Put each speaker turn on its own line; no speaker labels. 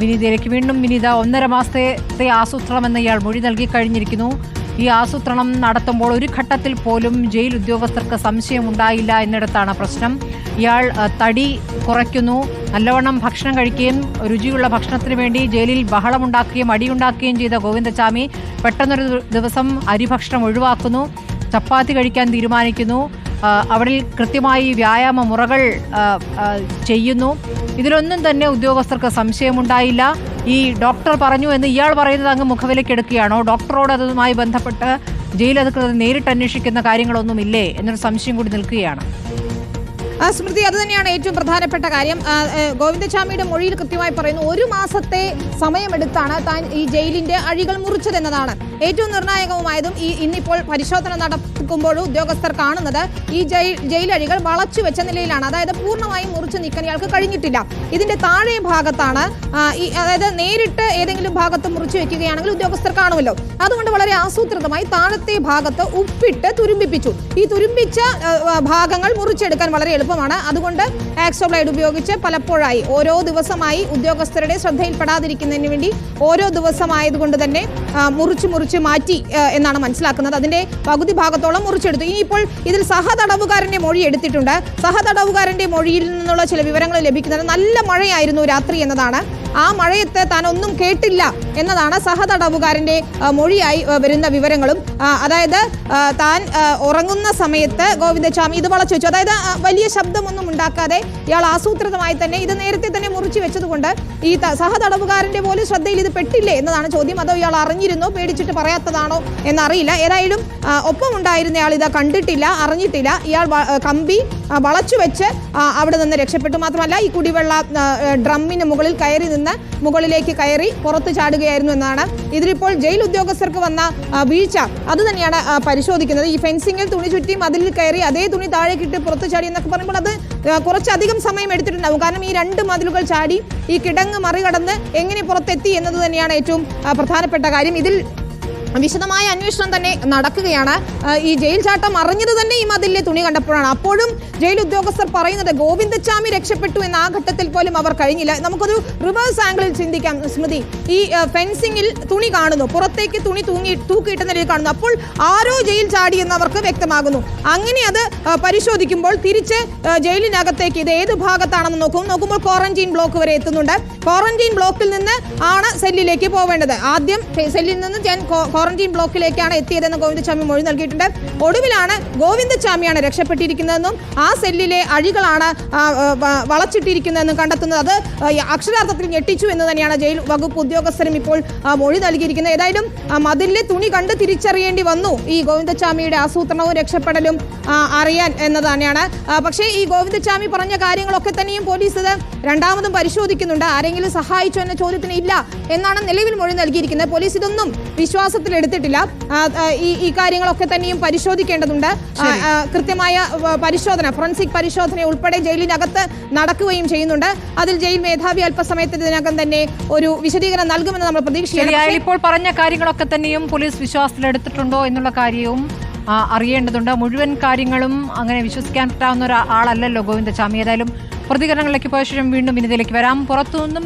വിനീതയിലേക്ക് വീണ്ടും വിനീത ഒന്നര മാസത്തെ ആസൂത്രണമെന്ന് ഇയാൾ മൊഴി നൽകി കഴിഞ്ഞിരിക്കുന്നു. ഈ ആസൂത്രണം നടത്തുമ്പോൾ ഒരു ഘട്ടത്തിൽ പോലും ജയിൽ ഉദ്യോഗസ്ഥർക്ക് സംശയമുണ്ടായില്ല എന്നിടത്താണ് പ്രശ്നം. ഇയാൾ തടി കുറയ്ക്കുന്നു. നല്ലവണ്ണം ഭക്ഷണം കഴിക്കുകയും രുചിയുള്ള ഭക്ഷണത്തിന് വേണ്ടി ജയിലിൽ ബഹളമുണ്ടാക്കുകയും അടിയുണ്ടാക്കുകയും ചെയ്ത ഗോവിന്ദചാമി പെട്ടെന്നൊരു ദിവസം അരിഭക്ഷണം ഒഴിവാക്കുന്നു. ചപ്പാത്തി കഴിക്കാൻ തീരുമാനിക്കുന്നു. അവിടെ കൃത്യമായി വ്യായാമ മുറകൾ ചെയ്യുന്നു. ഇതിലൊന്നും തന്നെ ഉദ്യോഗസ്ഥർക്ക് സംശയമുണ്ടായില്ല. ഈ ഡോക്ടർ പറഞ്ഞു എന്ന് ഇയാൾ പറയുന്നത് അങ്ങ് മുഖവിലക്കെടുക്കുകയാണോ? ഡോക്ടറോട് അതുമായി ബന്ധപ്പെട്ട് ജയിലധികൃതർ നേരിട്ട് അന്വേഷിക്കുന്ന കാര്യങ്ങളൊന്നുമില്ലേ? എന്നൊരു സംശയം കൂടി നിൽക്കുകയാണ്.
സ്മൃതി അത് തന്നെയാണ് ഏറ്റവും പ്രധാനപ്പെട്ട കാര്യം. ആ, ഗോവിന്ദസ്വാമിയുടെ മൊഴിയിൽ കൃത്യമായി പറയുന്നു ഒരു മാസത്തെ സമയമെടുത്താണ് താൻ ഈ ജയിലിന്റെ അഴികൾ മുറിച്ചതെന്നതാണ്. ഏറ്റവും നിർണായകവുമായതും ഈ ഇന്നിപ്പോൾ പരിശോധന നടത്തുമ്പോഴും ഉദ്യോഗസ്ഥർ കാണുന്നത് ഈ ജയിൽ ജയിലഴികൾ വളച്ചു വെച്ച നിലയിലാണ്. അതായത് പൂർണമായും മുറിച്ചു നീക്കാൻ ഇയാൾക്ക് കഴിഞ്ഞിട്ടില്ല. ഇതിന്റെ താഴെ ഭാഗത്താണ് അതായത് നേരിട്ട് ഏതെങ്കിലും ഭാഗത്ത് മുറിച്ചു വെക്കുകയാണെങ്കിൽ ഉദ്യോഗസ്ഥർ കാണുമല്ലോ. അതുകൊണ്ട് വളരെ ആസൂത്രിതമായി താഴത്തെ ഭാഗത്ത് ഉപ്പിട്ട് തുരുമ്പിപ്പിച്ചു. ഈ തുരുമ്പിച്ച ആ, ആ, ഭാഗങ്ങൾ മുറിച്ചെടുക്കാൻ വളരെ എളുപ്പമാണ്. അതുകൊണ്ട് ആക്സോബ്ലൈഡ് ഉപയോഗിച്ച് പലപ്പോഴായി ഓരോ ദിവസമായി ഉദ്യോഗസ്ഥരുടെ ശ്രദ്ധയിൽപ്പെടാതിരിക്കുന്നതിന് വേണ്ടി ഓരോ ദിവസമായതുകൊണ്ട് തന്നെ മുറിച്ച് മുറിച്ച് മാറ്റി എന്നാണ് മനസ്സിലാക്കുന്നത്. അതിന്റെ പകുതി ഭാഗത്തോളം മുറിച്ചെടുത്തു. ഇനിയിപ്പോൾ ഇതിൽ സഹതടവുകാരന്റെ മൊഴി എടുത്തിട്ടുണ്ട്. സഹതടവുകാരന്റെ മൊഴിയിൽ നിന്നുള്ള ചില വിവരങ്ങൾ ലഭിക്കുന്നത്. നല്ല മഴയായിരുന്നു രാത്രി എന്നതാണ് ആ മഴയത്ത് താൻ ഒന്നും കേട്ടില്ല എന്നതാണ് സഹതടവുകാരന്റെ മൊഴിയായി വരുന്ന വിവരങ്ങളും. അതായത് താൻ ഉറങ്ങുന്ന സമയത്ത് ഗോവിന്ദസ്വാമി ഇത് വളച്ചു വെച്ചു. അതായത് വലിയ ശബ്ദമൊന്നും ഉണ്ടാക്കാതെ ഇയാൾ ആസൂത്രിതമായി തന്നെ ഇത് നേരത്തെ തന്നെ മുറിച്ചു വെച്ചതുകൊണ്ട് ഈ സഹതടവുകാരന്റെ പോലും ശ്രദ്ധയിൽ ഇത് പെട്ടില്ലേ എന്നതാണ് ചോദ്യം. അതോ ഇയാൾ അറിഞ്ഞിരുന്നോ പേടിച്ചിട്ട് പറയാത്തതാണോ എന്നറിയില്ല. ഏതായാലും ഒപ്പം ഉണ്ടായിരുന്നയാൾ ഇത് കണ്ടിട്ടില്ല അറിഞ്ഞിട്ടില്ല. ഇയാൾ കമ്പി വളച്ചു വെച്ച് അവിടെ നിന്ന് രക്ഷപ്പെട്ടു. മാത്രമല്ല ഈ കുടിവെള്ള ഡ്രമ്മിന് മുകളിൽ കയറി നിന്ന് മുകളിലേക്ക് കയറി പുറത്തു ചാടുകയായിരുന്നു എന്നാണ്. ഇതിലിപ്പോൾ ജയിൽ ഉദ്യോഗസ്ഥർക്ക് വന്ന വീഴ്ച അത് തന്നെയാണ് പരിശോധിക്കുന്നത്. ഈ ഫെൻസിങ്ങിൽ തുണി ചുറ്റി മതിലിൽ കയറി അതേ തുണി താഴെ കിട്ടി പുറത്തു ചാടി എന്നൊക്കെ പറയുമ്പോൾ അത് കുറച്ചധികം സമയം എടുത്തിട്ടുണ്ടാവും. കാരണം ഈ രണ്ട് മതിലുകൾ ചാടി ഈ കിടങ്ങ് മറികടന്ന് എങ്ങനെ പുറത്തെത്തി എന്നത് തന്നെയാണ് ഏറ്റവും പ്രധാനപ്പെട്ട കാര്യം. ഇതിൽ വിശദമായ അന്വേഷണം തന്നെ നടക്കുകയാണ്. ഈ ജയിൽ ചാട്ടം അറിഞ്ഞത് തന്നെ ഈ മതിലിലെ തുണി കണ്ടപ്പോഴാണ്. അപ്പോഴും ജയിൽ ഉദ്യോഗസ്ഥർ പറയുന്നത് ഗോവിന്ദച്ചാമി രക്ഷപ്പെട്ടു എന്ന ആ ഘട്ടത്തിൽ പോലും അവർ കഴിഞ്ഞില്ല. നമുക്കൊരു റിവേഴ്സ് ആംഗിളിൽ ചിന്തിക്കാം. സ്മൃതി ഈ ഫെൻസിങ്ങിൽ തുണി കാണുന്നു. പുറത്തേക്ക് തുണി തൂങ്ങി തൂക്കിയിട്ട നിലയിൽ കാണുന്നു. അപ്പോൾ ആരോ ജയിൽ ചാടി എന്നവർക്ക് വ്യക്തമാകുന്നു. അങ്ങനെ അത് പരിശോധിക്കുമ്പോൾ തിരിച്ച് ജയിലിനകത്തേക്ക് ഇത് ഏത് ഭാഗത്താണെന്ന് നോക്കും. നോക്കുമ്പോൾ ക്വാറന്റീൻ ബ്ലോക്ക് വരെ എത്തുന്നുണ്ട്. ക്വാറന്റീൻ ബ്ലോക്കിൽ നിന്ന് ആണ് സെല്ലിലേക്ക് പോവേണ്ടത്. ആദ്യം സെല്ലിൽ നിന്ന് ഞാൻ ക്വാറന്റീൻ ബ്ലോക്കിലേക്കാണ് എത്തിയതെന്ന് ഗോവിന്ദസ്വാമി മൊഴി നൽകിയിട്ടുണ്ട്. ഒടുവിലാണ് ഗോവിന്ദസ്വാമിയാണ് രക്ഷപ്പെട്ടിരിക്കുന്നതെന്നും ആ സെല്ലിലെ അഴികളാണ് വളച്ചിട്ടിരിക്കുന്നതെന്നും കണ്ടെത്തുന്നത്. അത് അക്ഷരാർത്ഥത്തിൽ ഞെട്ടിച്ചു എന്ന് തന്നെയാണ് ജയിൽ വകുപ്പ് ഉദ്യോഗസ്ഥരും ഇപ്പോൾ മൊഴി നൽകിയിരിക്കുന്നത്. ഏതായാലും മതിലിലെ തുണി കണ്ട് തിരിച്ചറിയേണ്ടി വന്നു ഈ ഗോവിന്ദസ്വാമിയുടെ ആസൂത്രണവും രക്ഷപ്പെടലും അറിയാൻ എന്ന് തന്നെയാണ്. പക്ഷേ ഈ ഗോവിന്ദസ്വാമി പറഞ്ഞ കാര്യങ്ങളൊക്കെ തന്നെയും പോലീസ് ഇത് രണ്ടാമതും പരിശോധിക്കുന്നുണ്ട്. ആരെങ്കിലും സഹായിച്ചോ എന്ന ചോദ്യത്തിന് ഇല്ല എന്നാണ് നിലവിൽ മൊഴി നൽകിയിരിക്കുന്നത്. പോലീസ് ഇതൊന്നും വിശ്വാസത്തിൽ എടുത്തിട്ടില്ല. ഈ ഈ കാര്യങ്ങളൊക്കെ തന്നെയും പരിശോധിക്കേണ്ടതുണ്ട്. കൃത്യമായ പരിശോധന ഫോറൻസിക് പരിശോധന ഉൾപ്പെടെ ജയിലിനകത്ത് നടക്കുകയും ചെയ്യുന്നുണ്ട്. അതിൽ ജയിൽ മേധാവി അല്പസമയത്തിനകം തന്നെ ഒരു വിശദീകരണം നൽകുമെന്ന് നമ്മൾ പ്രതീക്ഷിക്കുന്നു.
ഇപ്പോൾ പറഞ്ഞ കാര്യങ്ങളൊക്കെ തന്നെയും പോലീസ് വിശ്വാസത്തിലെടുത്തിട്ടുണ്ടോ എന്നുള്ള കാര്യവും അറിയേണ്ടതുണ്ട്. മുഴുവൻ കാര്യങ്ങളും അങ്ങനെ വിശ്വസിക്കാൻ പറ്റാവുന്ന ഒരാളല്ലല്ലോ ഗോവിന്ദ ഗോവിന്ദചാമി ഏതായാലും പ്രതികരണങ്ങളിലേക്ക് പോയ ശേഷം വീണ്ടും വിനിതയിലേക്ക് വരാം. പുറത്തുനിന്നും